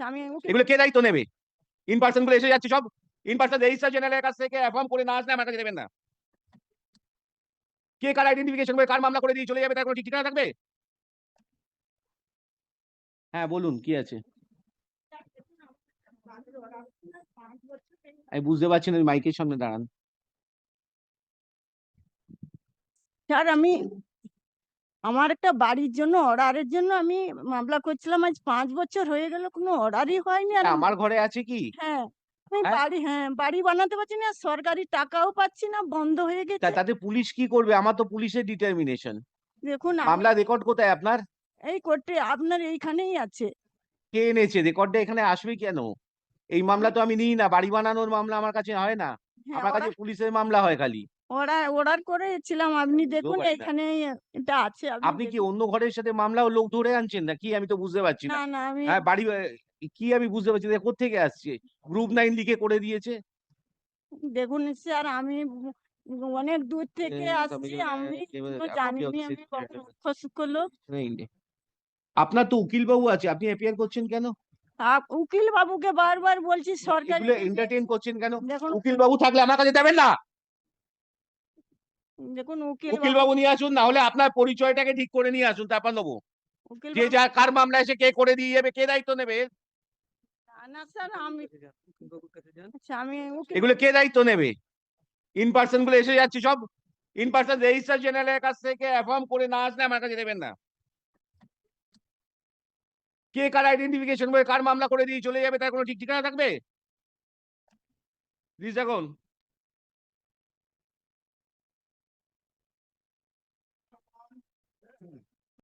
আচ্ছা, আমি এগুলো কে দায়িত্ব নেবে? ইন পার্সনগুলো এসে যাচ্ছে সব। ইন পার্সন রেজিস্ট্রার জেনারেলের কাছ থেকে অ্যাফর্ম করে না আসলে আমার কাছে দেবেন না। কে কার আইডেন্টিফিকেশন করে কার মামলা করে দিয়ে চলে যাবে তার কোনো ঠিক ঠিকানা থাকবে? হ্যাঁ বলুন কি আছে? আমি বুঝতে পারছি না মাইকের সামনে দাঁড়ান। স্যার আমি আমার একটা বাড়ির জন্য অর্ডারের জন্য আমি মামলা করছিলাম। আজ পাঁচ বছর হয়ে গেল কোনো অর্ডারই হয়নি আর আমার ঘরে আছে কি? হ্যাঁ আমি হ্যাঁ? বাড়ি হ্যাঁ বাড়ি বানাতে পারছি না সরকারি টাকাও পাচ্ছি না বন্ধ হয়ে গেছে। তাতে পুলিশ কি করবে? আমার তো পুলিশের ডিটারমিনেশন দেখুন মামলা রেকর্ড কোথায় আপনার? এই কোর্টে আপনার এইখানেই আছে। কে এনেছে? রেকর্ডটা এখানে আসবে কেন? এই মামলা তো আমি নিই না বাড়ি বানানোর মামলা আমার কাছে হয় না। হ্যাঁ আমার কাছে পুলিশের মামলা হয় খালি। অর্ডার অর্ডার করেছিলাম আপনি দেখুন এখানে এটা আছে আপনি কি দেখুন। অন্য ঘরের সাথে মামলা ও লোক ধরে আনছেন না কি আমি তো বুঝতে পারছি না। না না আমি হ্যাঁ বাড়ি কি আমি বুঝতে পারছি না কোথেকে আসছে? গ্রুপ নাইন লিখে করে দিয়েছে। দেখুন স্যার আমি অনেক দূর থেকে এ, আসছি আমি এবার কোনো জানিনি of আমি কত status. দুঃখ সুখ লোক। নেই, নেই। আপনার তো উকিল বাবু আছে আপনি অ্যাপিয়ার করছেন কেন? উকিল বাবুকে বারবার বলছি সরকারি এন্টারটেইন করছেন কেন? উকিল বাবু থাকলে আমার কাছে দেবেন না? দেখুন উকিল উকিল বাবু নিয়ে আসুন না হলে আপনার পরিচয়টাকে ঠিক করে নিয়ে আসুন তারপর নেব। যে যা কার মামলা এসে কে করে দিয়ে যাবে কে দায়িত্ব নেবে? না, না স্যার আমি আচ্ছা এগুলো কে দায়িত্ব নেবে? ইন পার্সনগুলো এসে যাচ্ছে সব। ইন পার্সন রেজিস্ট্রার জেনারেলের কাছ থেকে অ্যাফর্ম করে না আসলে আমার কাছে দেবেন না। কে কার আইডেন্টিফিকেশন করে কার মামলা করে দিয়ে চলে যাবে, তার কোনো ঠিক ঠিকানা থাকবে? রিজাগন